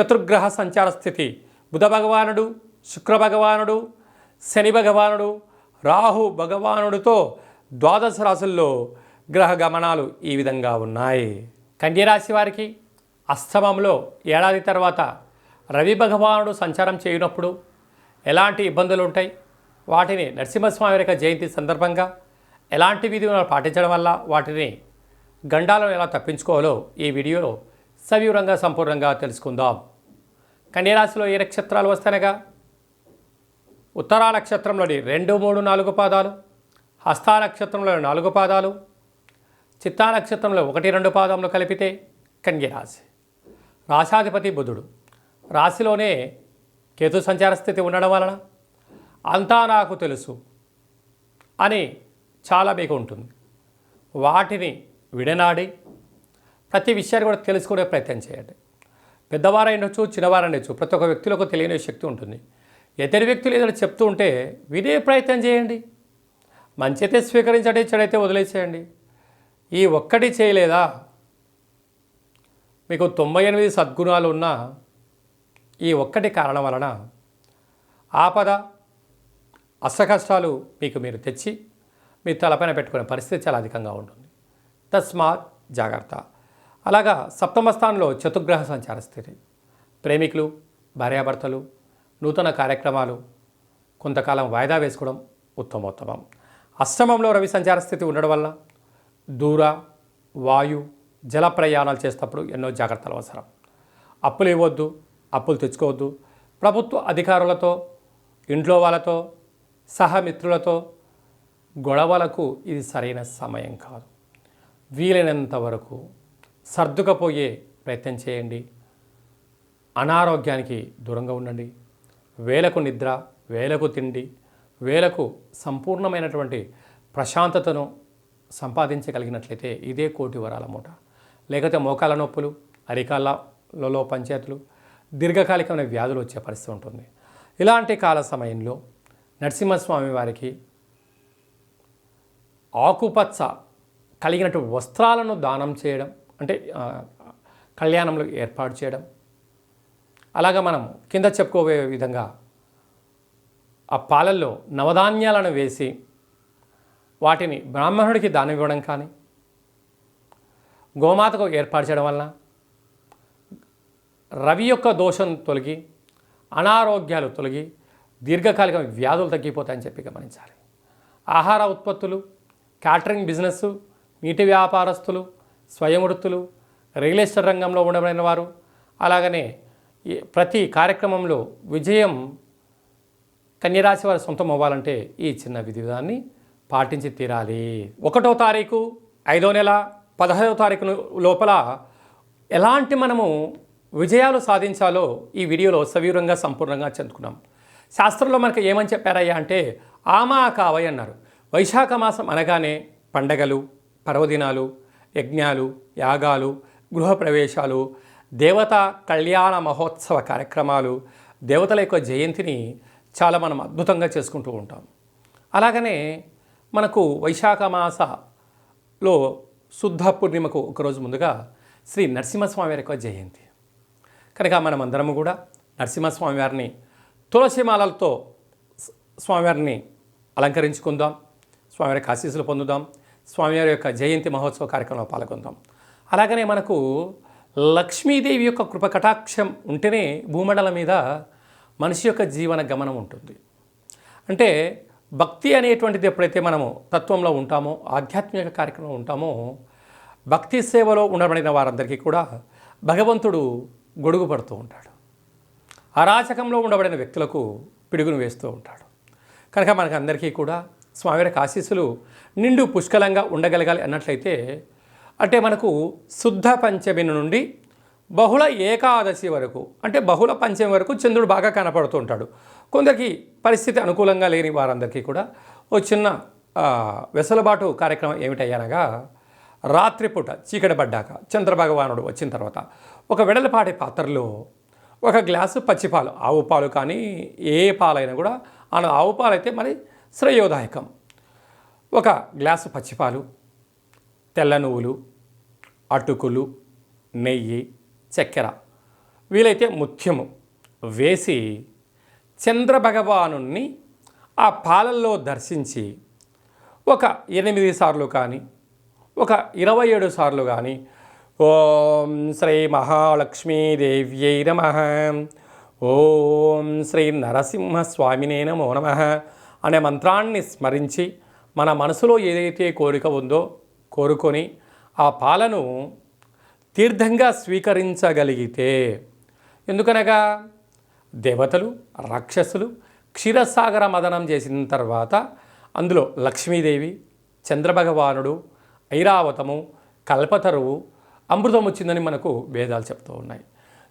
చతుర్గ్రహ సంచార స్థితి. బుధ భగవానుడు శుక్ర భగవానుడు శని భగవానుడు రాహు భగవానుడితో ద్వాదశ రాశుల్లో గ్రహ గమనాలు ఈ విధంగా ఉన్నాయి. కన్యరాశి వారికి అస్తమంలో ఏడాది తర్వాత రవి భగవానుడు సంచారం చేయనప్పుడు ఎలాంటి ఇబ్బందులు ఉంటాయి? వాటిని నరసింహస్వామి యొక్క జయంతి సందర్భంగా ఎలాంటి విధులను పాటించడం వల్ల వాటిని గండాలను ఎలా తప్పించుకోవాలో ఈ వీడియోలో సవివరంగా సంపూర్ణంగా తెలుసుకుందాం. కన్యరాశిలో ఏ నక్షత్రాలు వస్తానగా ఉత్తరా నక్షత్రంలోని రెండు మూడు నాలుగు పాదాలు హస్తా నక్షత్రంలోని నాలుగు పాదాలు చిత్తా నక్షత్రంలో ఒకటి రెండు పాదములు కలిపితే కన్యరాశి. రాశాధిపతి బుధుడు. రాశిలోనే కేతు సంచార స్థితి ఉండడం వలన అంతా నాకు తెలుసు అని చాలా మీకు ఉంటుంది. వాటిని విడనాడి ప్రతి విషయాన్ని కూడా తెలుసుకునే ప్రయత్నం చేయండి. పెద్దవారైనచ్చు చిన్నవారైనచ్చు ప్రతి ఒక్క వ్యక్తులకు తెలియని శక్తి ఉంటుంది. ఇతర వ్యక్తులు ఏదైనా చెప్తూ ఉంటే వినే ప్రయత్నం చేయండి. మంచి అయితే స్వీకరించండి చెడైతే వదిలేసేయండి. ఈ ఒక్కటి చేయలేదా? మీకు తొంభై ఎనిమిది సద్గుణాలు ఉన్న ఈ ఒక్కటి కారణం వలన ఆపద అసకష్టాలు మీకు మీరు తెచ్చి మీ తలపైన పెట్టుకునే పరిస్థితి చాలా అధికంగా ఉంటుంది. తస్మాత్ జాగ్రత్త. అలాగా సప్తమ స్థానంలో చతుర్గ్రహ సంచార స్థితి. ప్రేమికులు భార్యాభర్తలు నూతన కార్యక్రమాలు కొంతకాలం వాయిదా వేసుకోవడం ఉత్తమోత్తమం. అష్టమంలో రవి సంచార స్థితి ఉండడం వల్ల దూర వాయు జల ప్రయాణాలు చేసేటప్పుడు ఎన్నో జాగ్రత్తలు అవసరం. అప్పులు ఇవ్వద్దు అప్పులు తెచ్చుకోవద్దు. ప్రభుత్వ అధికారులతో ఇంట్లో వాళ్ళతో సహమిత్రులతో గొడవలకు ఇది సరైన సమయం కాదు. వీలైనంత వరకు సర్దుకపోయే ప్రయత్నం చేయండి. అనారోగ్యానికి దూరంగా ఉండండి. వేలకు నిద్ర వేలకు తిండి వేలకు సంపూర్ణమైనటువంటి ప్రశాంతతను సంపాదించగలిగినట్లయితే ఇదే కోటి వరాల మూట. లేకపోతే మోకాల నొప్పులు అరికాళ్ళలో పంచాయతీలు దీర్ఘకాలికమైన వ్యాధులు వచ్చే పరిస్థితి ఉంటుంది. ఇలాంటి కాల సమయంలో నరసింహస్వామి వారికి ఆకుపచ్చ కలిగినటువంటి వస్త్రాలను దానం చేయడం అంటే కళ్యాణంలో ఏర్పాటు చేయడం. అలాగా మనం కింద చెప్పుకోబోయే విధంగా ఆ పాలల్లో నవధాన్యాలను వేసి వాటిని బ్రాహ్మణుడికి దానం ఇవ్వడం కానీ గోమాతకు ఏర్పాటు చేయడం వలన రవి యొక్క దోషం తొలగి అనారోగ్యాలు తొలగి దీర్ఘకాలిక వ్యాధులు తగ్గిపోతాయని చెప్పి గమనించాలి. ఆహార ఉత్పత్తులు క్యాటరింగ్ బిజినెస్ నీటి వ్యాపారస్తులు స్వయం వృత్తులు రియల్ ఎస్టేట్ రంగంలో ఉండబడిన వారు. అలాగనే ప్రతి కార్యక్రమంలో విజయం కన్యరాశి వారి సొంతం అవ్వాలంటే ఈ చిన్న విధి విధాన్ని పాటించి తీరాలి. ఒకటో తారీఖు ఐదో నెల పదహారో తారీఖు లోపల ఎలాంటి మనము విజయాలు సాధించాలో ఈ వీడియోలో సవివరంగా సంపూర్ణంగా చెందుకున్నాం. శాస్త్రంలో మనకు ఏమని చెప్పారయ్యా అంటే ఆమా కావయ్ అన్నారు. వైశాఖ మాసం అనగానే పండగలు పర్వదినాలు యజ్ఞాలు యాగాలు గృహప్రవేశాలు దేవత కళ్యాణ మహోత్సవ కార్యక్రమాలు దేవతల యొక్క జయంతిని చాలా మనం అద్భుతంగా చేసుకుంటూ ఉంటాం. అలాగనే మనకు వైశాఖ మాసలో శుద్ధ పూర్ణిమకు ఒకరోజు ముందుగా శ్రీ నరసింహస్వామి వారి యొక్క జయంతి. కనుక మనమందరము కూడా నరసింహస్వామి వారిని తులసిమాలలతో స్వామివారిని అలంకరించుకుందాం స్వామివారికి ఆశీస్సులు పొందుదాం స్వామివారి యొక్క జయంతి మహోత్సవ కార్యక్రమంలో పాల్గొందాం. అలాగనే మనకు లక్ష్మీదేవి యొక్క కృప కటాక్షం ఉంటేనే భూమండలం మీద మనిషి యొక్క జీవన గమనం ఉంటుంది. అంటే భక్తి అనేటువంటిది ఎప్పుడైతే మనము తత్వంలో ఉంటామో ఆధ్యాత్మిక కార్యక్రమంలో ఉంటామో భక్తి సేవలో ఉండబడిన వారందరికీ కూడా భగవంతుడు గొడుగు పడుతూ ఉంటాడు. అరాచకంలో ఉండబడిన వ్యక్తులకు పిడుగును వేస్తూ ఉంటాడు. కనుక మనకు అందరికీ కూడా స్వామివారికి ఆశీస్సులు నిండు పుష్కలంగా ఉండగలగాలి అన్నట్లయితే అంటే మనకు శుద్ధ పంచమి నుండి బహుళ ఏకాదశి వరకు అంటే బహుళ పంచమి వరకు చంద్రుడు బాగా కనపడుతూ ఉంటాడు. కొందరికి పరిస్థితి అనుకూలంగా లేని వారందరికీ కూడా ఓ చిన్న వెసలుబాటు కార్యక్రమం ఏమిటయ్యనగా రాత్రిపూట చీకటి పడ్డాక చంద్రభగవానుడు వచ్చిన తర్వాత ఒక వెడలపాటి పాత్రలో ఒక గ్లాసు పచ్చిపాలు ఆవు పాలు కానీ ఏ పాలైనా కూడా ఆ ఆవు పాలు అయితే మరి శ్రేయోదాయకం. ఒక గ్లాసు పచ్చిపాలు తెల్ల నువ్వులు అటుకులు నెయ్యి చక్కెర. వీలైతే ముత్యము వేసి చంద్రభగవాను ఆ పాలల్లో దర్శించి ఒక ఎనిమిది సార్లు కానీ ఒక ఇరవై ఏడు సార్లు కానీ ఓం శ్రీ మహాలక్ష్మీదేవ్యై నమ. ఓం శ్రీ నరసింహస్వామినే నమో నమ. అనే మంత్రాన్ని స్మరించి మన మనసులో ఏదైతే కోరిక ఉందో కోరుకొని ఆ పాలను తీర్థంగా స్వీకరించగలిగితే ఎందుకనగా దేవతలు రాక్షసులు క్షీరసాగర మదనం చేసిన తర్వాత అందులో లక్ష్మీదేవి చంద్రభగవానుడు ఐరావతము కల్పతరువు అమృతం వచ్చిందని మనకు వేదాలు చెప్తూ ఉన్నాయి.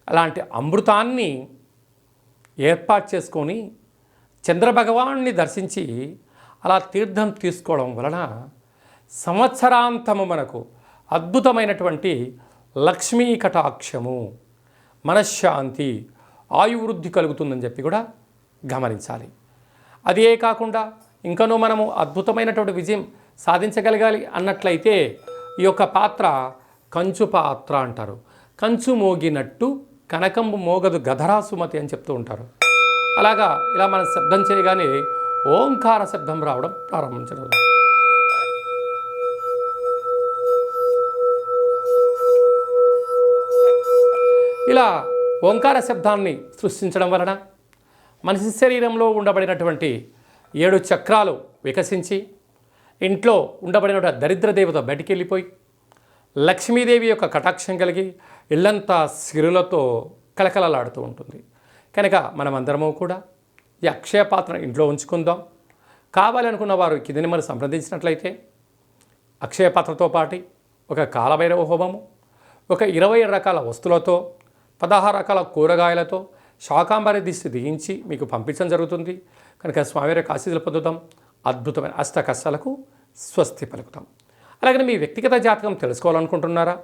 అలాంటి అమృతాన్ని ఏర్పాటు చేసుకొని చంద్రభగవాన్ని దర్శించి అలా తీర్థం తీసుకోవడం వలన సంవత్సరాంతము మనకు అద్భుతమైనటువంటి లక్ష్మీ కటాక్షము మనశ్శాంతి ఆయువృద్ధి కలుగుతుందని చెప్పి కూడా గమనించాలి. అదే కాకుండా ఇంకనూ మనము అద్భుతమైనటువంటి విజయం సాధించగలగాలి అన్నట్లయితే ఈ యొక్క పాత్ర కంచు పాత్ర అంటారు. కంచు మోగినట్టు కనకంబు మోగదు గధరా సుమతి అని చెప్తూ ఉంటారు. అలాగా ఇలా మనం శబ్దం చేయగానే ఓంకార శబ్దం రావడం ప్రారంభించడం. ఇలా ఓంకార శబ్దాన్ని సృష్టించడం వలన మనిషి శరీరంలో ఉండబడినటువంటి ఏడు చక్రాలు వికసించి ఇంట్లో ఉండబడిన దరిద్ర దేవత బయటికి వెళ్ళిపోయి లక్ష్మీదేవి యొక్క కటాక్షం కలిగి ఇల్లంతా సిరులతో కలకలలాడుతూ ఉంటుంది. కనుక మనమందరము కూడా ఈ అక్షయ పాత్ర ఇంట్లో ఉంచుకుందాం. కావాలనుకున్న వారు కిందని మనం సంప్రదించినట్లయితే అక్షయ పాత్రతో పాటు ఒక కాలభైరవ హోమము ఒక ఇరవై రకాల వస్తువులతో పదహారు రకాల కూరగాయలతో శాకాంబరి దిష్టి దిగించి మీకు పంపించడం జరుగుతుంది. కనుక స్వామివారి ఆశీస్సులు పొందుతాం అద్భుతమైన అష్ట కష్టాలకు స్వస్తి పలుకుతాం. అలాగే మీ వ్యక్తిగత జాతకం తెలుసుకోవాలనుకుంటున్నారా?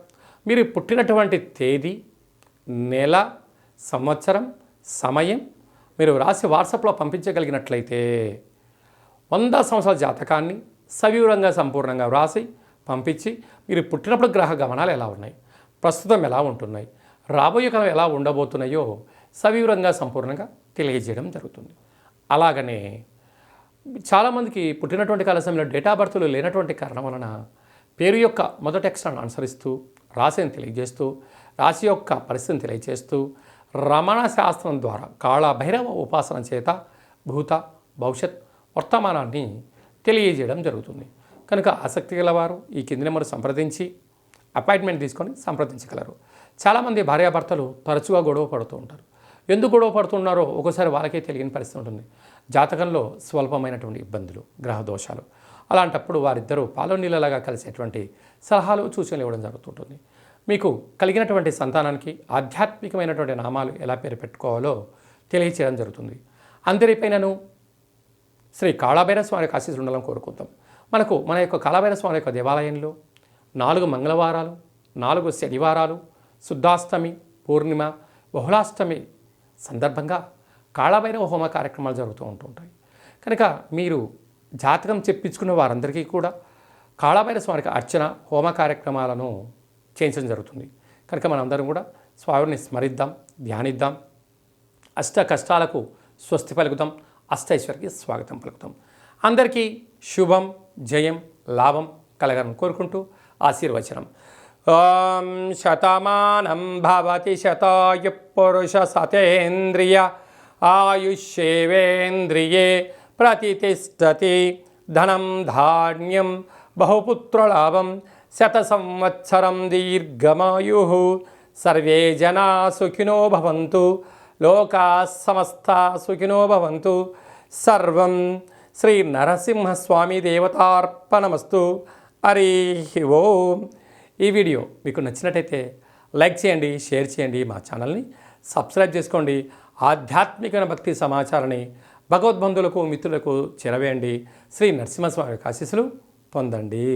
మీరు పుట్టినటువంటి తేదీ నెల సంవత్సరం సమయం మీరు రాసి వాట్సాప్లో పంపించగలిగినట్లయితే వంద సంవత్సరాల జాతకాన్ని సవివరంగా సంపూర్ణంగా వ్రాసి పంపించి మీరు పుట్టినప్పుడు గ్రహ గమనాలు ఎలా ఉన్నాయి? ప్రస్తుతం ఎలా ఉంటున్నాయి? రాబోయే కాలం ఎలా ఉండబోతున్నాయో సవివరంగా సంపూర్ణంగా తెలియజేయడం జరుగుతుంది. అలాగనే చాలామందికి పుట్టినటువంటి కాల సమయంలో డేటా బర్త్లు లేనటువంటి కారణం వలన పేరు యొక్క మొదటి అక్షరాన్ని అనుసరిస్తూ రాశిని తెలియజేస్తూ రాశి యొక్క పరిస్థితిని తెలియజేస్తూ రమణ శాస్త్రం ద్వారా కాళభైరవ ఉపాసన చేత భూత భవిష్యత్ వర్తమానాన్ని తెలియజేయడం జరుగుతుంది. కనుక ఆసక్తి గలవారు ఈ కింది నెంబర్ సంప్రదించి అపాయింట్మెంట్ తీసుకొని సంప్రదించగలరు. చాలామంది భార్యాభర్తలు తరచుగా గొడవ పడుతూ ఉంటారు. ఎందుకు గొడవ పడుతున్నారో ఒకసారి వాళ్ళకే తెలియని పరిస్థితి ఉంటుంది. జాతకంలో స్వల్పమైనటువంటి ఇబ్బందులు గ్రహ దోషాలు. అలాంటప్పుడు వారిద్దరూ పాలు నీళ్ళలాగా కలిసేటువంటి సలహాలు సూచనలు ఇవ్వడం జరుగుతుంటుంది. మీకు కలిగినటువంటి సంతానానికి ఆధ్యాత్మికమైనటువంటి నామాలు ఎలా పేరు పెట్టుకోవాలో తెలియచేయడం జరుగుతుంది. అందరిపైనను శ్రీ కాళాభైర స్వామి యొక్క ఆశీస్సులు ఉండాలని కోరుకుందాం. మనకు మన యొక్క కాళాభైర స్వామి యొక్క దేవాలయంలో నాలుగు మంగళవారాలు నాలుగు శనివారాలు శుద్ధాష్టమి పూర్ణిమ బహుళాష్టమి సందర్భంగా కాళభైరవ హోమ కార్యక్రమాలు జరుగుతూ ఉంటుంటాయి. కనుక మీరు జాతకం చెప్పించుకున్న వారందరికీ కూడా కాళభైరవ స్వామికి అర్చన హోమ కార్యక్రమాలను చేయించడం జరుగుతుంది. కనుక మనందరం కూడా స్వామిని స్మరిద్దాం ధ్యానిద్దాం. అష్ట కష్టాలకు స్వస్తి పలుకుతాం. అష్టైశ్వర్యకి స్వాగతం పలుకుతాం. అందరికీ శుభం జయం లాభం కలగాలని కోరుకుంటూ ఆశీర్వచనం. ఓం శతమానం భవతి శతాయు పురుష సతేంద్రియ ఆయుష్యేవేంద్రియే ప్రతిష్టతి ధనం ధాన్యం బహుపుత్రలాభం శత సంవత్సరం దీర్ఘమాయు సర్వే జనా సుఖినో భవంతు లోకా సమస్త సుఖినో భవంతు సర్వం శ్రీ నరసింహస్వామి దేవతార్పణమస్తు హరి ఓం ఈ వీడియో మీకు నచ్చినట్టయితే లైక్ చేయండి షేర్ చేయండి మా ఛానల్ని సబ్స్క్రైబ్ చేసుకోండి. ఆధ్యాత్మిక భక్తి సమాచారాన్ని భగవద్బంధులకు మిత్రులకు చేరవేయండి. శ్రీ నరసింహస్వామి ఆశీస్సులు పొందండి.